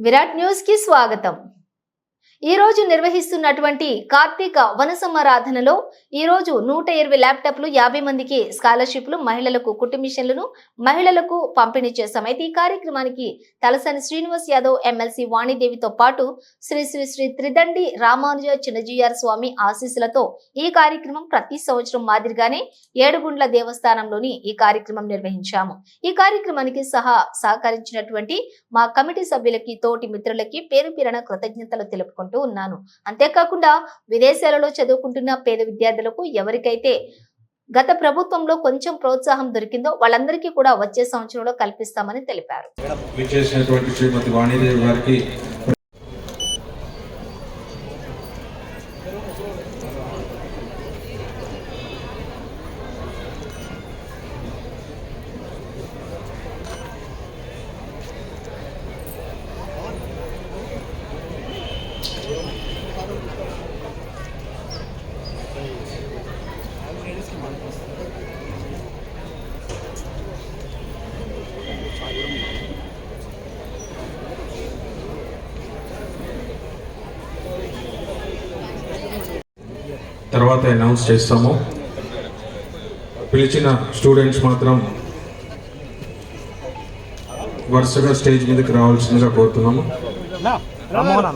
Virat news కి స్వాగతం ఈ రోజు నిర్వహిస్తున్నటువంటి కార్తీక వనసమారాధనలో ఈ రోజు నూట ఇరవై ల్యాప్టాప్లు యాభై మందికి స్కాలర్షిప్లు మహిళలకు కుటుంబిషన్లను మిషన్లను మహిళలకు పంపిణీ చేశాం. అయితే ఈ కార్యక్రమానికి తలసాని శ్రీనివాస్ యాదవ్ ఎమ్మెల్సీ వాణిదేవితో పాటు శ్రీ శ్రీ శ్రీ త్రిదండి రామానుజ చిన్నజీఆర్ స్వామి ఆశీస్సులతో ఈ కార్యక్రమం ప్రతి సంవత్సరం మాదిరిగానే ఏడుగుండ్ల దేవస్థానంలోని ఈ కార్యక్రమం నిర్వహించాము. ఈ కార్యక్రమానికి సహా సహకరించినటువంటి మా కమిటీ సభ్యులకి తోటి మిత్రులకి పేరు పేరున కృతజ్ఞతలు తెలుపుకుంటూ ఉన్నాను. అంతేకాకుండా విదేశాలలో చదువుకుంటున్న పేద విద్యార్థులకు ఎవరికైతే గత ప్రభుత్వంలో కొంచెం ప్రోత్సాహం దొరికిందో వాళ్ళందరికీ కూడా వచ్చే సంవత్సరంలో కల్పిస్తామని తెలిపారు. తర్వాత అనౌన్స్ చేస్తాము. పిలిచిన స్టూడెంట్స్ మాత్రం వరుసగా స్టేజ్ మీదకి రావాల్సిందిగా కోరుతున్నాము. Rammohan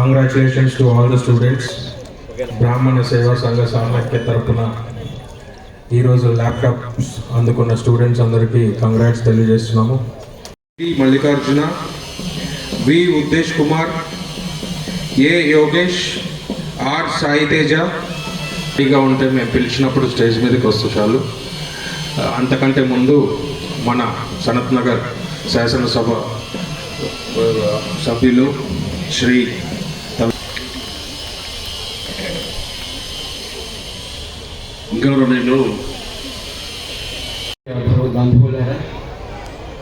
congratulations to all the students Brahmana Seva Sangha సామర్థ్య తరపున ఈరోజు ల్యాప్టాప్స్ అందుకున్న స్టూడెంట్స్ అందరికీ కంగ్రాట్స్ తెలియజేస్తున్నాము. Mallikarjuna V Uddesh Kumar A Yogesh R Sai Teja. ఫ్రీగా ఉంటే మేము పిలిచినప్పుడు స్టేజ్ మీదకి వస్తూ చాలు. అంతకంటే ముందు మన సనత్ నగర్ శాసనసభ సభ్యులు శ్రీ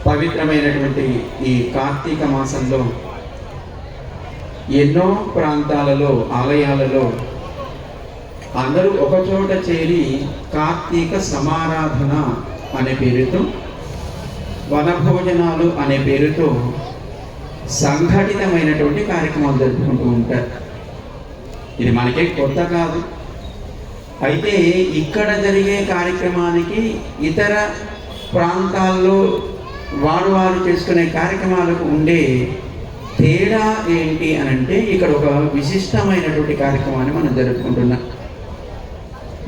పవిత్రమైనటువంటి ఈ కార్తీక మాసంలో ఎన్నో ప్రాంతాలలో ఆలయాలలో అందరూ ఒకచోట చేరి కార్తీక సమారాధన అనే పేరుతో వనభోజనాలు అనే పేరుతో సంఘటితమైనటువంటి కార్యక్రమాలు జరుపుకుంటూ ఉంటారు. ఇది మనకే కొత్త కాదు. అయితే ఇక్కడ జరిగే కార్యక్రమానికి ఇతర ప్రాంతాల్లో వారు వారు చేసుకునే కార్యక్రమాలకు ఉండే తేడా ఏంటి అని అంటే ఇక్కడ ఒక విశిష్టమైనటువంటి కార్యక్రమాన్ని మనం జరుపుకుంటున్నాం.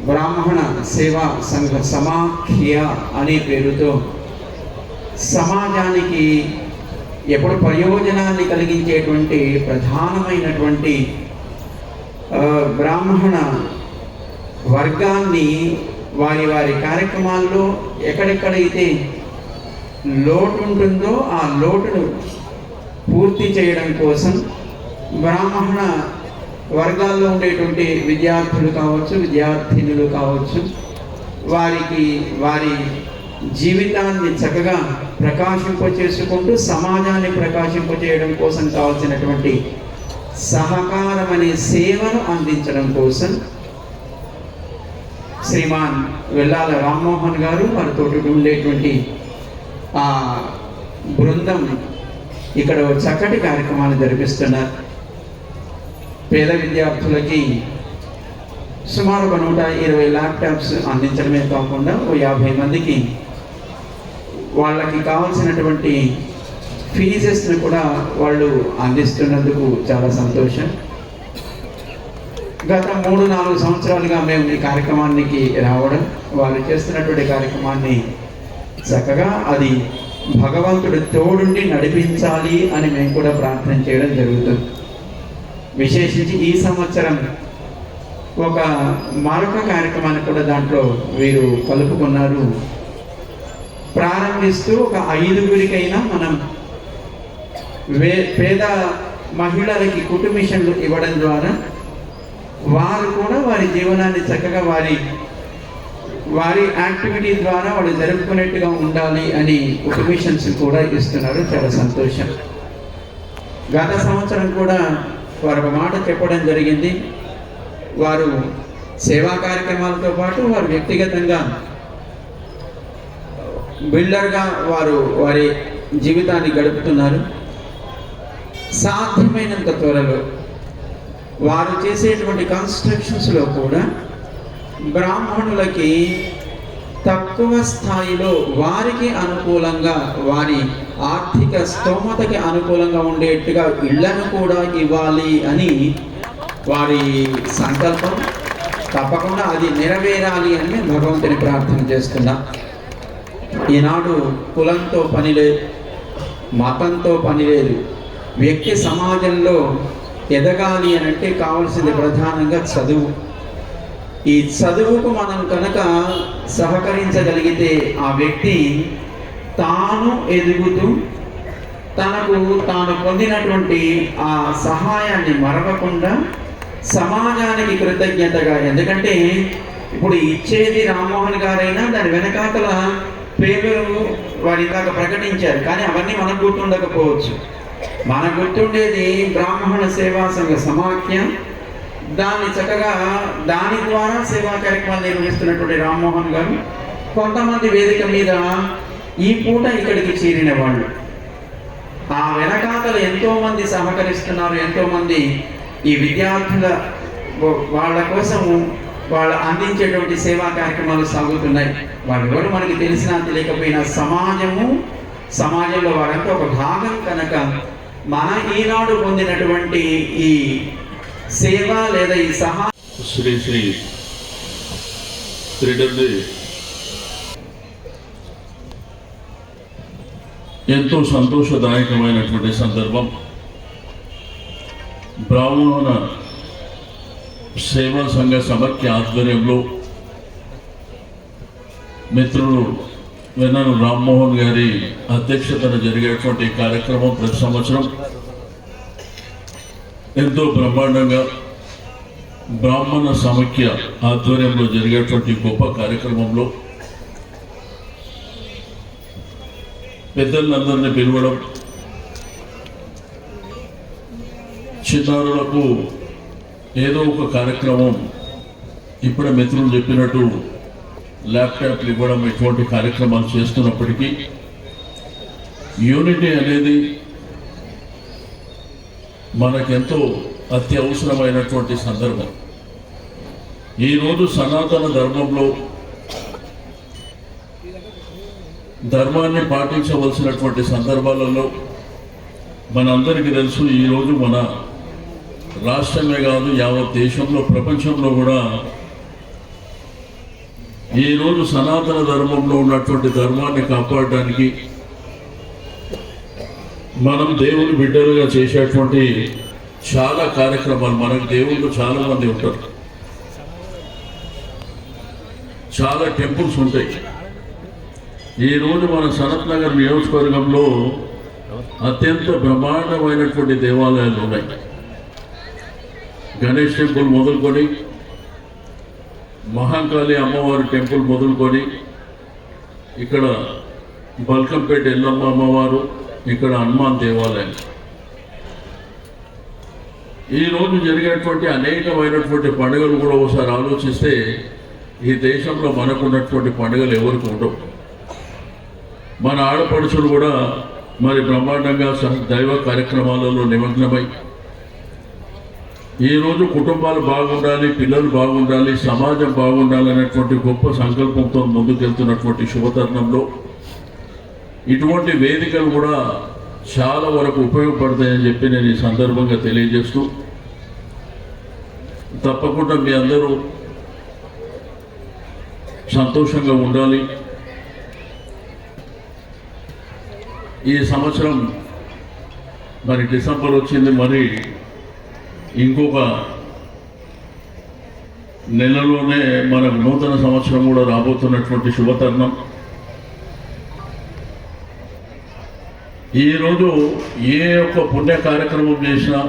బ్రాహ్మణ సేవా సంఘ సమాఖ్య అనే పేరుతో సమాజానికి ఎప్పుడు ప్రయోజనాన్ని కలిగించేటువంటి ప్రధానమైనటువంటి బ్రాహ్మణ వర్గాన్ని వారి వారి కార్యక్రమాల్లో ఎక్కడెక్కడైతే లోటు ఉంటుందో ఆ లోటును పూర్తి చేయడం కోసం బ్రాహ్మణ వర్గాల్లో ఉండేటువంటి విద్యార్థులు కావచ్చు విద్యార్థినులు కావచ్చు వారికి వారి జీవితాన్ని చక్కగా ప్రకాశింపచేసుకుంటూ సమాజాన్ని ప్రకాశింపచేయడం కోసం కావాల్సినటువంటి సహకారం అనే సేవను అందించడం కోసం శ్రీమాన్ వెల్లాల రామ్మోహన్ గారు వారితో ఉండేటువంటి బృందం ఇక్కడ చక్కటి కార్యక్రమాన్ని జరిపిస్తున్నారు. పేద విద్యార్థులకి సుమారు ఒక నూట ఇరవై ల్యాప్టాప్స్ అందించడమే కాకుండా ఓ యాభై మందికి వాళ్ళకి కావాల్సినటువంటి ఫీజెస్ని కూడా వాళ్ళు అందిస్తున్నందుకు చాలా సంతోషం. గత మూడు నాలుగు సంవత్సరాలుగా మేము ఈ కార్యక్రమానికి రావడం వాళ్ళు చేస్తున్నటువంటి కార్యక్రమాన్ని చక్కగా అది భగవంతుడు తోడుండి నడిపించాలి అని మేము కూడా ప్రార్థన చేయడం జరుగుతుంది. విశేషించి ఈ సంవత్సరం ఒక మరొక కార్యక్రమాన్ని కూడా దాంట్లో వీరు కలుపుకున్నారు. ప్రారంభిస్తూ ఒక ఐదుగురికైనా మనం వే పేద మహిళలకి కుటుంబిషన్లు ఇవ్వడం ద్వారా వారు కూడా వారి జీవనాన్ని చక్కగా వారి వారి యాక్టివిటీ ద్వారా వాళ్ళు జరుపుకునేట్టుగా ఉండాలి అని ఉపమిషన్స్ కూడా ఇస్తున్నారు. చాలా సంతోషం. గత సంవత్సరం కూడా వారు ఒక మాట చెప్పడం జరిగింది. వారు సేవా కార్యక్రమాలతో పాటు వారు వ్యక్తిగతంగా బిల్డర్గా వారు వారి జీవితాన్ని గడుపుతున్నారు. సాధ్యమైనంత త్వరలో వారు చేసేటువంటి కన్స్ట్రక్షన్స్లో కూడా బ్రాహ్మణులకి తక్కువ స్థాయిలో వారికి అనుకూలంగా వారి ఆర్థిక స్తోమతకి అనుకూలంగా ఉండేట్టుగా ఇళ్ళను కూడా ఇవ్వాలి అని వారి సంకల్పం. తప్పకుండా అది నెరవేరాలి అని మేము భగవంతుని ప్రార్థన చేస్తున్నాం. ఈనాడు కులంతో పని లేదు మతంతో పని లేదు. వ్యక్తి సమాజంలో ఎదగాలి అని అంటే కావాల్సింది ప్రధానంగా చదువు. ఈ చదువుకు మనం కనుక సహకరించగలిగితే ఆ వ్యక్తి తాను ఎదుగుతూ తనకు తాను పొందినటువంటి ఆ సహాయాన్ని మరవకుండా సమాజానికి కృతజ్ఞతగా ఎందుకంటే ఇప్పుడు ఇచ్చేది రామ్మోహన్ గారైనా దాని వెనకాతల పేర్లు వారి ఇందాక ప్రకటించారు. కానీ అవన్నీ మనకు గుర్తుండకపోవచ్చు. మన గుర్తుండేది బ్రాహ్మణ సేవా సంఘ సమాఖ్య. దాన్ని చక్కగా దాని ద్వారా సేవా కార్యక్రమాలు నిర్వహిస్తున్నటువంటి రామ్మోహన్ గారు కొంతమంది వేదిక మీద ఈ పూట ఇక్కడికి చేరిన వాళ్ళు ఆ వెనకాతలు ఎంతోమంది సహకరిస్తున్నారు ఎంతోమంది ఈ విద్యార్థుల వాళ్ళ కోసం వాళ్ళు అందించేటువంటి సేవా కార్యక్రమాలు సాగుతున్నాయి. వాళ్ళు ఎవరు మనకి తెలిసినా తెలియకపోయినా సమాజము సమాజంలో వారంతా ఒక భాగం కనుక మన ఈనాడు పొందినటువంటి ఈ సేవ లేదా ఈ సహా శ్రీ శ్రీ త్రిడంది ఎంతో సంతోషదాయకమైనటువంటి సందర్భం. బ్రాహ్మణ సేవా సంఘ సమాఖ్య ఆధ్వర్యంలో మిత్రులు వెన్నను రామ్మోహన్ గారి అధ్యక్షతన జరిగేటువంటి కార్యక్రమం ప్రతి సంవత్సరం. ఎంతో బ్రహ్మాండంగా బ్రాహ్మణ సమైక్య ఆధ్వర్యంలో జరిగేటువంటి గొప్ప కార్యక్రమంలో పెద్దలందరినీ పిలవడం చిన్నారులకు ఏదో ఒక కార్యక్రమం ఇప్పుడే మిత్రులు చెప్పినట్టు ల్యాప్టాప్లు ఇవ్వడం ఇటువంటి కార్యక్రమాలు చేస్తున్నప్పటికీ యూనిటీ అనేది మనకెంతో అత్యవసరమైనటువంటి సందర్భం. ఈరోజు సనాతన ధర్మంలో ధర్మాన్ని పాటించవలసినటువంటి సందర్భాలలో మనందరికీ తెలుసు ఈరోజు మన రాష్ట్రమే కాదు యావత్ దేశంలో ప్రపంచంలో కూడా ఈరోజు సనాతన ధర్మంలో ఉన్నటువంటి ధర్మాన్ని కాపాడడానికి మనం దేవుని బిడ్డలుగా చేసేటువంటి చాలా కార్యక్రమాలు. మనకు దేవుళ్ళు చాలా మంది ఉంటారు. చాలా టెంపుల్స్ ఉంటాయి. ఈరోజు మన సనత్ నగర్ నియోజకవర్గంలో అత్యంత బ్రహ్మాండమైనటువంటి దేవాలయాలు ఉన్నాయి. గణేష్ టెంపుల్ మొదలుకొని మహాకాళి అమ్మవారి టెంపుల్ మొదలుకొని ఇక్కడ బల్కంపేట ఎల్లమ్మ అమ్మవారు ఇక్కడ హనుమాన్ దేవాలయం. ఈ రోజు జరిగేటువంటి అనేకమైనటువంటి పండుగలు కూడా ఒకసారి ఆలోచిస్తే ఈ దేశంలో మనకున్నటువంటి పండుగలు ఎవరికి ఉండవు. మన ఆడపడుచులు కూడా మరి బ్రహ్మాండంగా దైవ కార్యక్రమాలలో నిమగ్నమై ఈరోజు కుటుంబాలు బాగుండాలి పిల్లలు బాగుండాలి సమాజం బాగుండాలి అనేటువంటి గొప్ప సంకల్పంతో ముందుకెళ్తున్నటువంటి శుభతరుణంలో ఇటువంటి వేదికలు కూడా చాలా వరకు ఉపయోగపడతాయని చెప్పి నేను ఈ సందర్భంగా తెలియజేస్తూ తప్పకుండా మీ అందరూ సంతోషంగా ఉండాలి. ఈ సంవత్సరం మరి డిసెంబర్ వచ్చింది మరి ఇంకొక నెలలోనే మనకు నూతన సంవత్సరం కూడా రాబోతున్నటువంటి శుభతరుణం. ఈరోజు ఏ ఒక్క పుణ్య కార్యక్రమం చేసినా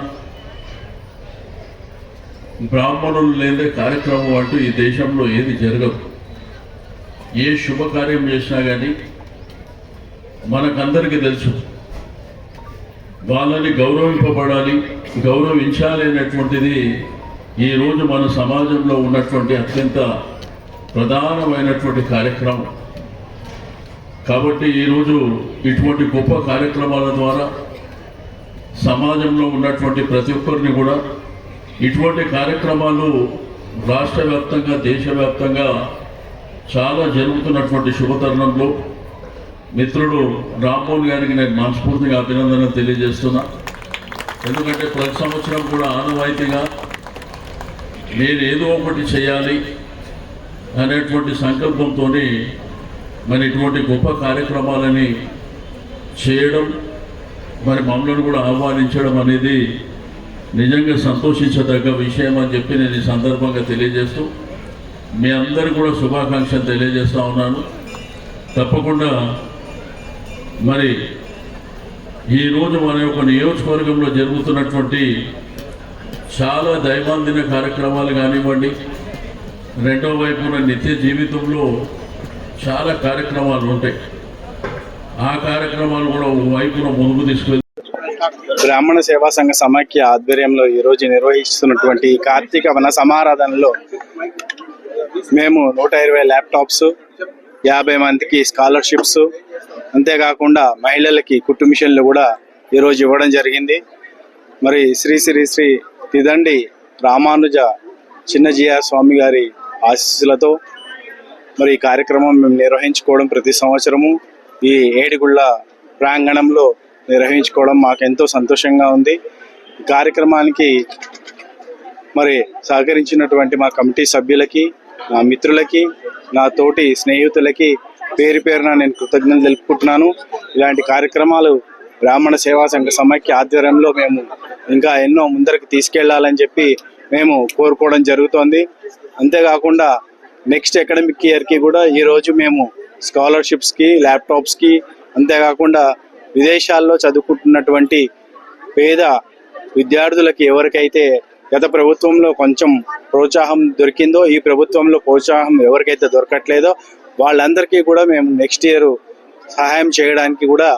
బ్రాహ్మణులు లేదే కార్యక్రమం అంటూ ఈ దేశంలో ఏది జరగదు. ఏ శుభకార్యం చేసినా కానీ మనకందరికీ తెలుసు. వాళ్ళని గౌరవింపబడాలి గౌరవించాలి అనేటువంటిది ఈరోజు మన సమాజంలో ఉన్నటువంటి అత్యంత ప్రధానమైనటువంటి కార్యక్రమం. కాబట్టి ఈరోజు ఇటువంటి గొప్ప కార్యక్రమాల ద్వారా సమాజంలో ఉన్నటువంటి ప్రతి ఒక్కరిని కూడా ఇటువంటి కార్యక్రమాలు రాష్ట్ర వ్యాప్తంగా దేశవ్యాప్తంగా చాలా జరుగుతున్నటువంటి శుభతరుణంలో మిత్రుడు రామ్మోహన్ గారికి నేను మనస్ఫూర్తిగా అభినందన తెలియజేస్తున్నా. ఎందుకంటే ప్రతి సంవత్సరం కూడా ఆనవాయితీగా నేను ఏదో ఒకటి చేయాలి అనేటువంటి సంకల్పంతో మరి ఇటువంటి గొప్ప కార్యక్రమాలని చేయడం మరి మమ్మల్ని కూడా ఆహ్వానించడం అనేది నిజంగా సంతోషించదగ్గ విషయం అని చెప్పి నేను ఈ సందర్భంగా తెలియజేస్తూ మీ అందరికీ కూడా శుభాకాంక్షలు తెలియజేస్తూ ఉన్నాను. తప్పకుండా మరి ఈరోజు మన యొక్క నియోజకవర్గంలో జరుగుతున్నటువంటి చాలా దైవాందిన కార్యక్రమాలు కానివ్వండి రెండో వైపున నిత్య జీవితంలో చాలా కార్యక్రమాలు ఉంటాయి. ఆ కార్యక్రమాలు కూడా ఒక వైపున ముందుకు తీసుకెళ్తే బ్రాహ్మణ సేవా సంఘ సమాఖ్య ఆధ్వర్యంలో ఈరోజు నిర్వహిస్తున్నటువంటి కార్తీక వన సమారాధనలో మేము నూట ఇరవై ల్యాప్టాప్స్ యాభై మందికి స్కాలర్షిప్స్. అంతేకాకుండా మహిళలకి కుట్టు మిషన్లు కూడా ఈరోజు ఇవ్వడం జరిగింది. మరి శ్రీ శ్రీ శ్రీ తిదండి రామానుజ చిన్నజీయ స్వామి గారి ఆశీస్సులతో మరి ఈ కార్యక్రమం మేము నిర్వహించుకోవడం ప్రతి సంవత్సరము. ఈ ఏడుగుళ్ళ ప్రాంగణంలో నిర్వహించుకోవడం మాకెంతో సంతోషంగా ఉంది. కార్యక్రమానికి మరి సహకరించినటువంటి మా కమిటీ సభ్యులకి నా మిత్రులకి నా తోటి స్నేహితులకి పేరు పేరున నేను కృతజ్ఞతలు తెలుపుకుంటున్నాను. ఇలాంటి కార్యక్రమాలు బ్రాహ్మణ సేవా సంఘ సమైక్య ఆధ్వర్యంలో మేము ఇంకా ఎన్నో ముందరకు తీసుకెళ్ళాలని చెప్పి మేము కోరుకోవడం జరుగుతోంది. అంతేకాకుండా నెక్స్ట్ అకాడమిక్ ఇయర్కి కూడా ఈరోజు మేము స్కాలర్షిప్స్కి ల్యాప్టాప్స్కి అంతేకాకుండా విదేశాల్లో చదువుకుంటున్నటువంటి పేద విద్యార్థులకి ఎవరికైతే గత ప్రభుత్వంలో కొంచెం ప్రోత్సాహం దొరికిందో ఈ ప్రభుత్వంలో ప్రోత్సాహం ఎవరికైతే దొరకట్లేదో వాళ్ళందరికీ కూడా మేము నెక్స్ట్ ఇయర్ సహాయం చేయడానికి కూడా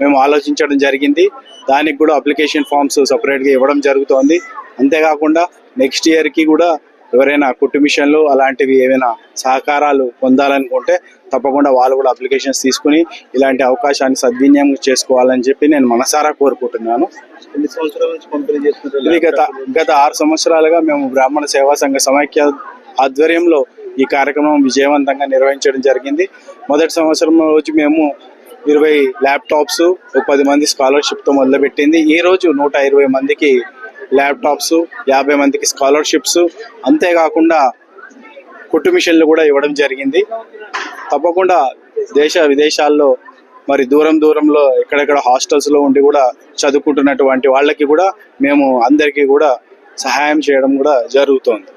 మేము ఆలోచించడం జరిగింది. దానికి కూడా అప్లికేషన్ ఫామ్స్ సపరేట్గా ఇవ్వడం జరుగుతోంది. అంతేకాకుండా నెక్స్ట్ ఇయర్కి కూడా ఎవరైనా కుట్టు మిషన్లు అలాంటివి ఏమైనా సహకారాలు పొందాలనుకుంటే తప్పకుండా వాళ్ళు కూడా అప్లికేషన్స్ తీసుకుని ఇలాంటి అవకాశాన్ని సద్వినియోగం చేసుకోవాలని చెప్పి నేను మనసారా కోరుకుంటున్నాను. ఎన్ని సంవత్సరాల నుంచి పంపిణీ చేస్తున్నారు ఇది గత గత ఆరు సంవత్సరాలుగా మేము బ్రాహ్మణ సేవా సంఘ సమైక్య ఆధ్వర్యంలో ఈ కార్యక్రమం విజయవంతంగా నిర్వహించడం జరిగింది. మొదటి సంవత్సరం రోజు మేము ఇరవై ల్యాప్టాప్స్ ఒక పది మంది స్కాలర్షిప్తో మొదలుపెట్టింది. ఈ రోజు నూట ఇరవై మందికి ల్యాప్టాప్స్ యాభై మందికి స్కాలర్షిప్స్ అంతేకాకుండా కుట్టు మిషన్లు కూడా ఇవ్వడం జరిగింది. తప్పకుండా దేశ విదేశాల్లో మరి దూరం దూరంలో ఎక్కడెక్కడ హాస్టల్స్లో ఉండి కూడా చదువుకుంటున్నటువంటి వాళ్ళకి కూడా మేము అందరికీ కూడా సహాయం చేయడం కూడా జరుగుతోంది.